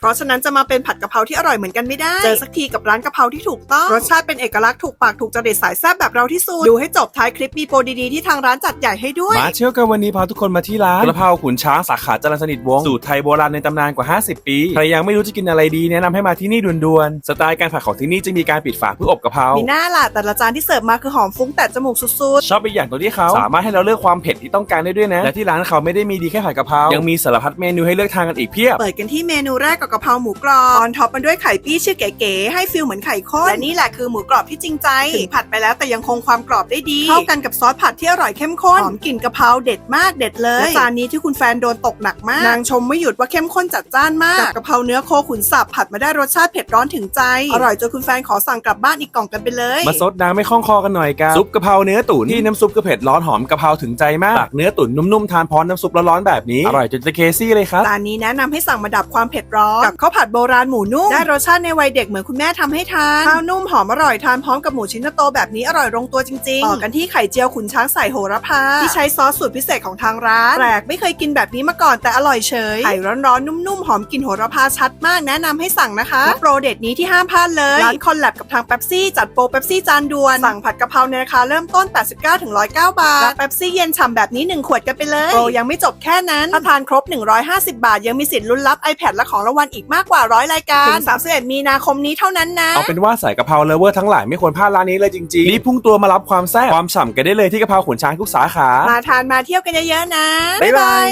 เพราะฉะนั้นจะมาเป็นผัดกะเพราที่อร่อยเหมือนกันไม่ได้ เจอสักทีกับร้านกะเพราที่ถูกต้อง รสชาติเป็นเอกลักษณ์ถูกปากถูกจริตสายแซ่บแบบเราที่สุด ดูให้จบท้ายคลิปมีโปรดีๆที่ทางร้านจัดใหญ่ให้ด้วย มาเที่ยวกันวันนี้พาทุกคนมาที่ร้านกระเพราขุนช้างสาขาจรัญสนิทวงศ์สูตรไทยโบราณในตำนานกว่า 50 ปี ใครยังไม่รู้จะกินอะไรดีแนะนำให้มาที่นี่ด่วนๆ สไตล์การผัดของที่นี่จะมีการปิดฝาเพื่ออบกะเพรา มีหน้าล่ะแต่ละจานที่เสิร์ฟมาคือหอมฟุ้งแต่จมูกสุดชอบอีกอย่างตรงที่เขาสามารถให้เราเลือกความเผ็ดที่ต้องการได้ด้วยนะ และที่ร้านเขาไม่ได้มีดีแค่ผัดกะเพรา ยังมีสารพัดเมนูให้เลือกทานกันอีกเพียบ ๆ เปิดกันที่เมนูแรกกับกะเพราหมูกรอบออนท็อปมันด้วยไข่ปี้ชื่อเก๋ๆให้ฟิลเหมือนไข่ข้นและนี่แหละคือหมูกรอบที่จริงใจถึงผัดไปแล้วแต่ยังคงความกรอบได้ดีเข้ากันกับซอสผัดที่อร่อยเข้มข้นหอมกลิ่นกะเพราเด็ดมากเด็ดเลยและจานนี้ที่คุณแฟนโดนตกหนักมากนางชมไม่หยุดว่าเข้มข้นจัดจ้านมากกับกะเพราเนื้อโคขุนสับผัดมาได้รสชาติเผ็ดร้อนถึงใจอร่อยจนคุณแฟนขอสั่งกลับบ้านอีกกล่องกันไปเลยมาซดน้ำไม่คล่องคอกันหน่อยกันซุปกะเพราเนื้อตุ๋นที่น้ำซุปกระเผ็ดร้อนหอมกะเพราถึงใจมากตักเนื้อตุ๋นนุ่มๆทานพร้อมน้ำซุปร้อนๆแบบนี้อร่อยจนจะเคซี่เลยครับจานนี้แนะนำให้สั่งมาดับความเผ็ดร้อนกับข้าวผัดโบราณหมูนุ่มได้รสชาติในวัยเด็กเหมือนคุณแม่ทำให้ทานข้าวนุ่มหอมอร่อยทานพร้อมกับหมูชิ้นโตๆแบบนี้อร่อยลงตัวจริงๆต่อกันที่ไข่เจียวขุนช้างใส่โหระพาที่ใช้ซอสสูตรพิเศษของทางร้านแปลกไม่เคยกินแบบนี้มาก่อนแต่อร่อยเฉยไข่ร้อนๆนุ่มๆหอมกลิ่นโหระพาชัดมากแนะนำให้สั่งนะคะและโปรเด็ดนี้ที่ห้ามพลาดเลยร้านคอนแลบกับทางเป๊ปซี่จัดโปรเป๊ปซี่จานด่วนสั่งผัดกะเพราในราคาเริ่มต้น 89ถึง109 บาทและเป๊ปซี่เย็นฉ่ำแบบนี้หนึ่งขวดกันไปเลยโปรยังไม่จบแค่นั้นถ้าทานครบ 150 บาทยังมีสิทธิ์ลุ้นรับ iPad และของรางวัลอีกมากกว่าร้อยรายการถึง31มีนาคมนี้เท่านั้นนะ เอาเป็นว่าสายกะเพราเลเวอร์ทั้งหลายไม่ควรพลาดร้านนี้เลยจริงๆรีบพุ่งตัวมารับความแซ่บความฉ่ำกันได้เลยที่กะเพราขุนช้างทุกสาขา มาทานมาเที่ยวกันเยอะๆนะ บ๊ายบาย